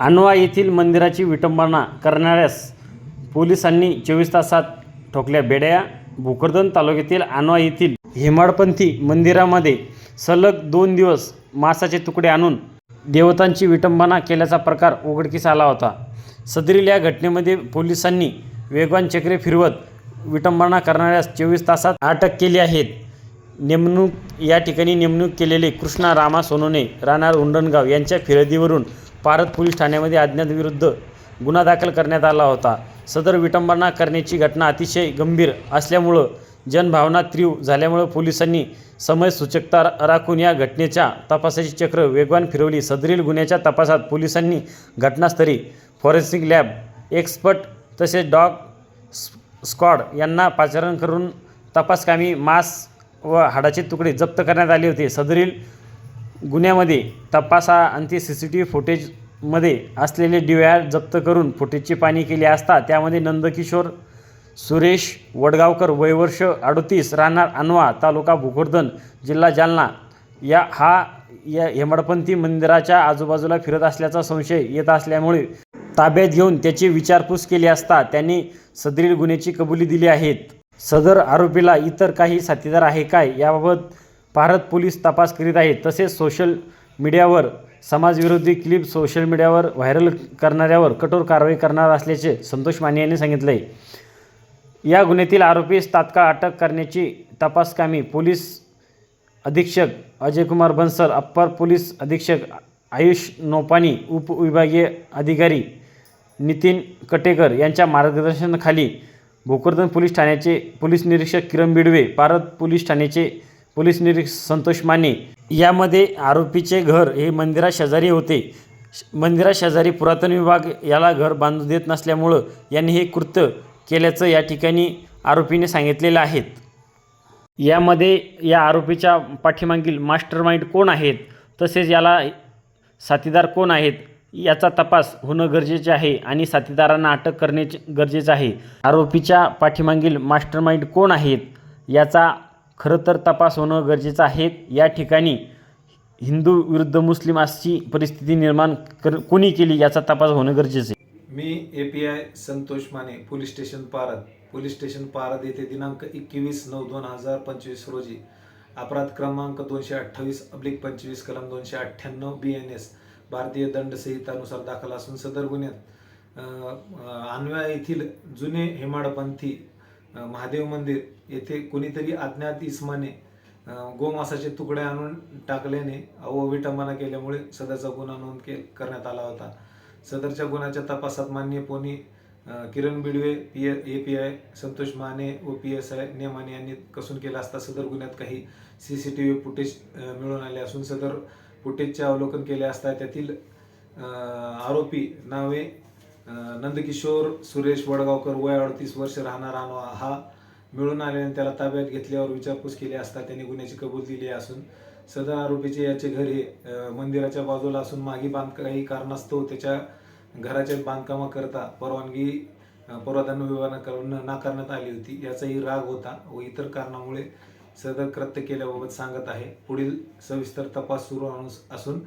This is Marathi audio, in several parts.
आणवा येथील मंदिराची विटंबना करणाऱ्यास पोलिसांनी चोवीस तासात ठोकल्या. बेड्या भोकरदन तालुक्यातील आणवा येथील हेमाडपंथी मंदिरामध्ये सलग दोन दिवस मांसाचे तुकडे आणून देवतांची विटंबना केल्याचा प्रकार उघडकीस आला होता. सदरील या घटनेमध्ये पोलिसांनी वेगवान चक्रे फिरवत विटंबना करणाऱ्यास चोवीस तासात अटक केली आहेत. नेमणूक या ठिकाणी नेमणूक केलेले कृष्णा रामा सोनोने राहणार उंडणगाव यांच्या फिर्यादीवरून पारत पोलीस ठाण्यामध्ये अज्ञातविरुद्ध गुन्हा दाखल करण्यात आला होता. सदर विटंबना करण्याची घटना अतिशय गंभीर असल्यामुळं जनभावना तीव्र झाल्यामुळं पोलिसांनी समयसूचकता राखून या घटनेच्या तपासाची चक्र वेगवान फिरवली. सदरील गुन्ह्याच्या तपासात पोलिसांनी घटनास्थळी फॉरेन्सिक लॅब एक्सपर्ट तसेच डॉग स्क्वॉड यांना पाचारण करून तपासकामी मांस व हाडाचे तुकडे जप्त करण्यात आले होते. सदरील गुन्ह्यामध्ये तपासा अंती सी सी टी व्ही फुटेजमध्ये असलेले डी आर जप्त करून फुटेजची पाहणी केली असता त्यामध्ये नंदकिशोर सुरेश वडगावकर वयवर्ष अडोतीस राहणार अनवा तालुका भोकरदन जिल्हा जालना या हा या हेमडपंथी मंदिराच्या आजूबाजूला फिरत असल्याचा संशय येत असल्यामुळे ताब्यात घेऊन त्याची विचारपूस केली असता त्यांनी सदरील गुन्ह्याची कबुली दिली आहेत सदर आरोपीला इतर काही साथीदार आहे काय? याबाबत भारत पोलीस तपास करीत आहेत. तसेच सोशल मीडियावर समाजविरोधी क्लिप सोशल मीडियावर व्हायरल करणाऱ्यावर कठोर कारवाई करणार असल्याचे संतोष माने यांनी सांगितले. आहे या गुन्ह्यातील आरोपीस तात्काळ अटक करण्याची तपासकामी पोलीस अधीक्षक अजयकुमार बन्सल अप्पर पोलीस अधीक्षक आयुष नोपानी उपविभागीय अधिकारी नितीन कटेकर यांच्या मार्गदर्शनाखाली भोकरदन पोलीस ठाण्याचे पोलीस निरीक्षक किरण बिडवे पारत पोलीस ठाण्याचे पोलीस निरीक्षक संतोष माने यामध्ये आरोपीचे घर हे मंदिरा शेजारी होते. मंदिरा शेजारी पुरातन विभाग याला घर बांधू देत नसल्यामुळं यांनी हे कृत्य केल्याचं या ठिकाणी आरोपीने सांगितलेलं आहेत यामध्ये या आरोपीच्या पाठीमागील मास्टर माइंड कोण आहेत? तसेच याला साथीदार कोण आहेत? याचा तपास होणं गरजेचे आहे आणि साथीदारांना अटक करणे गरजेचं आहे. आरोपीच्या पाठीमागील मास्टर माइंड कोण आहेत? याचा खरं तर तपास होणं गरजेचं आहे. या ठिकाणी हिंदू विरुद्ध मुस्लिम अशी परिस्थिती निर्माण कर कोणी केली याचा तपास होणं गरजेचं आहे. मी A P I Santosh Mane police station Parad. Police station Parad येथे दिनांक एकवीस नऊ दोन हजार पंचवीस रोजी अपराध क्रमांक दोनशे अठ्ठावीस अब्लिक पंचवीस कलम दोनशे अठ्ठ्याण्णव बी एन एस भारतीय दंड संहितानुसार दाखल असून सदर गुन्ह्यात अन्वया येथील जुने हेमाडपंथी महादेव मंदिर येथे कोणीतरी अज्ञात इस्माने गोमासाचे तुकडे आणून टाकल्याने व विटंबना केल्यामुळे सदरचा गुन्हा नोंद के करण्यात आला होता. सदरच्या गुन्ह्याच्या तपासात मान्य pony Kiran Bidwe P A P I Santosh Mane व पी एस आय नेमाने यांनी कसून केला असता सदर गुन्ह्यात काही C C T V footage मिळून आले असून सदर फुटेजचे अवलोकन केले असता त्यातील आरोपी नावे नंदकिशोर सुरेश वडगावकर वय अडतीस वर्ष राहणार अनवा हा मिळून आल्याने त्याला ताब्यात घेतल्यावर विचारपूस केली असता त्यांनी गुन्ह्याची कबूल दिली असून सदर आरोपीचे याचे घर हे मंदिराच्या बाजूला असून मागे बांध काही कारणास्तव त्याच्या घराच्या बांधकामाकरता परवानगी अ, पुरातन विभागाकडून नाकारण्यात आली होती. याचाही राग होता व इतर कारणामुळे सदर कृत्य केल्याबाबत सांगत आहे. पुढील सविस्तर तपास सुरू असून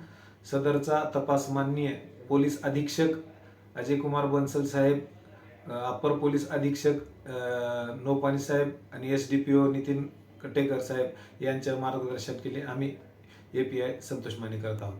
सदरचा तपास माननीय पोलीस अधीक्षक अजय कुमार बन्सल साहेब अप्पर पोलीस अधीक्षक नोपानी साहेब आणि S D P O Nitin Katekar साहेब यांच्या मार्गदर्शनाखाली आम्ही A P I Santosh Mane करत आहोत.